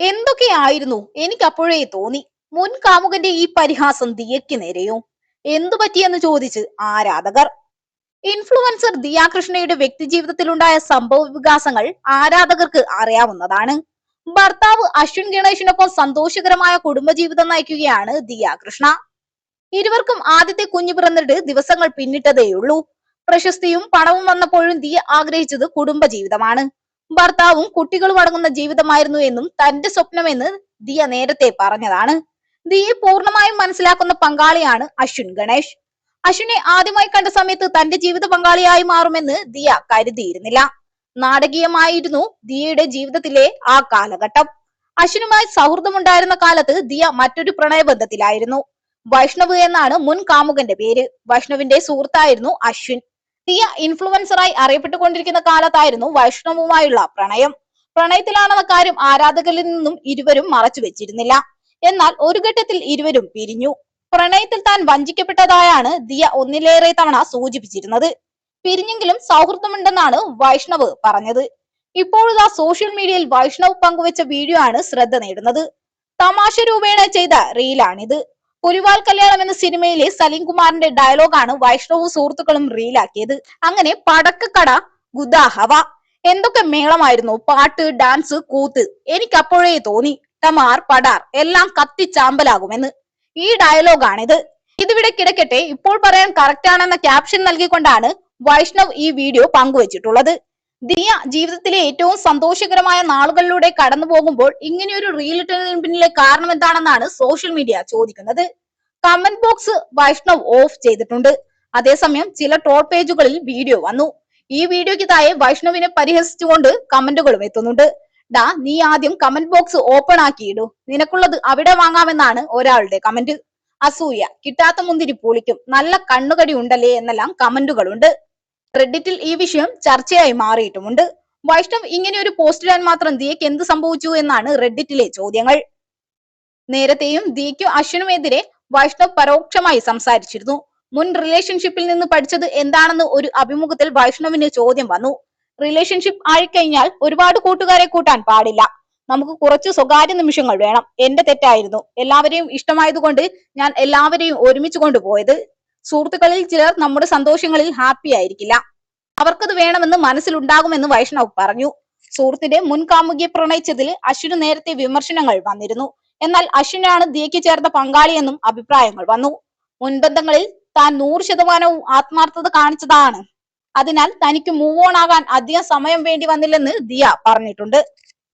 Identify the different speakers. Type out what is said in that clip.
Speaker 1: എന്തൊക്കെയായിരുന്നു എനിക്ക് അപ്പോഴേ തോന്നി. മുൻ കാമുകന്റെ ഈ പരിഹാസം ദിയയ്ക്ക് നേരെയോ? എന്തു പറ്റിയെന്ന് ചോദിച്ച് ആരാധകർ. ഇൻഫ്ലുവൻസർ ദിയാകൃഷ്ണയുടെ വ്യക്തിജീവിതത്തിലുണ്ടായ സംഭവ വികാസങ്ങൾ ആരാധകർക്ക് അറിയാവുന്നതാണ്. ഭർത്താവ് അശ്വിൻ ഗണേഷിനൊപ്പം സന്തോഷകരമായ കുടുംബജീവിതം നയിക്കുകയാണ് ദിയാകൃഷ്ണ. ഇരുവർക്കും ആദ്യത്തെ കുഞ്ഞു പിറന്നിട്ട് ദിവസങ്ങൾ പിന്നിട്ടതേയുള്ളൂ. പ്രശസ്തിയും പണവും വന്നപ്പോഴും ദിയ ആഗ്രഹിച്ചത് കുടുംബജീവിതമാണ്. ഭർത്താവും കുട്ടികളും അടങ്ങുന്ന ജീവിതമായിരുന്നു എന്നും തന്റെ സ്വപ്നമെന്ന് ദിയ നേരത്തെ പറഞ്ഞതാണ്. ദിയെ പൂർണമായും മനസ്സിലാക്കുന്ന പങ്കാളിയാണ് അശ്വിൻ ഗണേഷ്. അശ്വിനെ ആദ്യമായി കണ്ട സമയത്ത് തന്റെ ജീവിത പങ്കാളിയായി മാറുമെന്ന് ദിയ കരുതിയിരുന്നില്ല. നാടകീയമായിരുന്നു ദിയയുടെ ജീവിതത്തിലെ ആ കാലഘട്ടം. അശ്വിനുമായി സൗഹൃദമുണ്ടായിരുന്ന കാലത്ത് ദിയ മറ്റൊരു പ്രണയബന്ധത്തിലായിരുന്നു. വൈഷ്ണവ് എന്നാണ് മുൻ കാമുകന്റെ പേര്. വൈഷ്ണവിന്റെ സുഹൃത്തായിരുന്നു അശ്വിൻ. ദിയ ഇൻഫ്ലുവൻസറായി അറിയപ്പെട്ടുകൊണ്ടിരിക്കുന്ന കാലത്തായിരുന്നു വൈഷ്ണവുമായുള്ള പ്രണയം. പ്രണയത്തിലാണെന്ന കാര്യം ആരാധകരിൽ നിന്നും ഇരുവരും മറച്ചു വെച്ചിരുന്നില്ല. എന്നാൽ ഒരു ഘട്ടത്തിൽ ഇരുവരും പിരിഞ്ഞു. പ്രണയത്തിൽ താൻ വഞ്ചിക്കപ്പെട്ടതായാണ് ദിയ ഒന്നിലേറെ തവണ സൂചിപ്പിച്ചിരുന്നത്. പിരിഞ്ഞെങ്കിലും സൗഹൃദമുണ്ടെന്നാണ് വൈഷ്ണവ് പറഞ്ഞത്. ഇപ്പോഴിതാ സോഷ്യൽ മീഡിയയിൽ വൈഷ്ണവ് പങ്കുവച്ച വീഡിയോ ആണ് ശ്രദ്ധ നേടുന്നത്. തമാശ രൂപേണ ചെയ്ത റീലാണിത് പുലിവാൽ കല്യാണം എന്ന സിനിമയിലെ സലീം കുമാറിന്റെ ഡയലോഗാണ് വൈഷ്ണവും സുഹൃത്തുക്കളും റീലാക്കിയത് അങ്ങനെ പടക്കക്കട ഗുദാഹവ എന്തൊക്കെ മേളമായിരുന്നു പാട്ട് ഡാൻസ് കൂത്ത് എനിക്ക് അപ്പോഴേ തോന്നി. ടമാർ പടാർ എല്ലാം കത്തിച്ചാമ്പലാകുമെന്ന് ഈ ഡയലോഗാണിത്. ഇതിവിടെ കിടക്കട്ടെ ഇപ്പോൾ പറയാൻ കറക്റ്റ് ആണെന്ന ക്യാപ്ഷൻ നൽകിക്കൊണ്ടാണ് വൈഷ്ണവ് ഈ വീഡിയോ പങ്കുവച്ചിട്ടുള്ളത്. ദിയ ജീവിതത്തിലെ ഏറ്റവും സന്തോഷകരമായ നാളുകളിലൂടെ കടന്നു പോകുമ്പോൾ ഇങ്ങനെയൊരു റീൽ ഇട്ടതിന് പിന്നിലെ കാരണം എന്താണെന്നാണ് സോഷ്യൽ മീഡിയ ചോദിക്കുന്നത്. കമന്റ് ബോക്സ് വൈഷ്ണവ് ഓഫ് ചെയ്തിട്ടുണ്ട്. അതേസമയം ചില ട്രോൾ പേജുകളിൽ വീഡിയോ വന്നു. ഈ വീഡിയോയ്ക്ക് താഴെ വൈഷ്ണവിനെ പരിഹസിച്ചുകൊണ്ട് കമന്റുകളും എത്തുന്നുണ്ട്. ഡാ നീ ആദ്യം കമന്റ് ബോക്സ് ഓപ്പൺ ആക്കിയിടൂ നിനക്കുള്ളത് അവിടെ വാങ്ങാമെന്നാണ് ഒരാളുടെ കമന്റ് അസൂയ കിട്ടാത്ത മുന്തിരി പൊളിക്കും. നല്ല കണ്ണുകടി ഉണ്ടല്ലേ എന്നെല്ലാം കമന്റുകളുണ്ട് റെഡിറ്റിൽ ഈ വിഷയം ചർച്ചയായി മാറിയിട്ടുമുണ്ട്. വൈഷ്ണവ് ഇങ്ങനെ ഒരു പോസ്റ്റ് ഇടാൻ മാത്രം ദിയയ്ക്ക് എന്ത് സംഭവിച്ചു എന്നാണ് റെഡിറ്റിലെ ചോദ്യങ്ങൾ. നേരത്തെയും ദിയയ്ക്കും അശ്വിനുമെതിരെ വൈഷ്ണവ് പരോക്ഷമായി സംസാരിച്ചിരുന്നു. മുൻ റിലേഷൻഷിപ്പിൽ നിന്ന് പഠിച്ചത് എന്താണെന്ന് ഒരു അഭിമുഖത്തിൽ വൈഷ്ണവിന് ചോദ്യം വന്നു. റിലേഷൻഷിപ്പ് ആയിക്കഴിഞ്ഞാൽ ഒരുപാട് കൂട്ടുകാരെ കൂട്ടാൻ പാടില്ല. നമുക്ക് കുറച്ച് സ്വകാര്യ നിമിഷങ്ങൾ വേണം. എന്റെ തെറ്റായിരുന്നു. എല്ലാവരെയും ഇഷ്ടമായതുകൊണ്ട് ഞാൻ എല്ലാവരെയും ഒരുമിച്ച് കൊണ്ടുപോയത്. സുഹൃത്തുക്കളിൽ ചിലർ നമ്മുടെ സന്തോഷങ്ങളിൽ ഹാപ്പി ആയിരിക്കില്ല. അവർക്കത് വേണമെന്ന് മനസ്സിലുണ്ടാകുമെന്ന് വൈഷ്ണവ് പറഞ്ഞു. സുഹൃത്തിന്റെ മുൻകാമുകിയെ പ്രണയിച്ചതിൽ അശ്വിന് നേരത്തെ വിമർശനങ്ങൾ വന്നിരുന്നു. എന്നാൽ അശ്വിനാണ് ദിയയ്ക്ക് ചേർന്ന പങ്കാളിയെന്നും അഭിപ്രായങ്ങൾ വന്നു. മുൻബന്ധങ്ങളിൽ താൻ നൂറ് ശതമാനവും ആത്മാർത്ഥത കാണിച്ചതാണ്. അതിനാൽ തനിക്ക് മൂവ് ഓൺ ആകാൻ അധികം സമയം വേണ്ടി വന്നില്ലെന്ന് ദിയ പറഞ്ഞിട്ടുണ്ട്.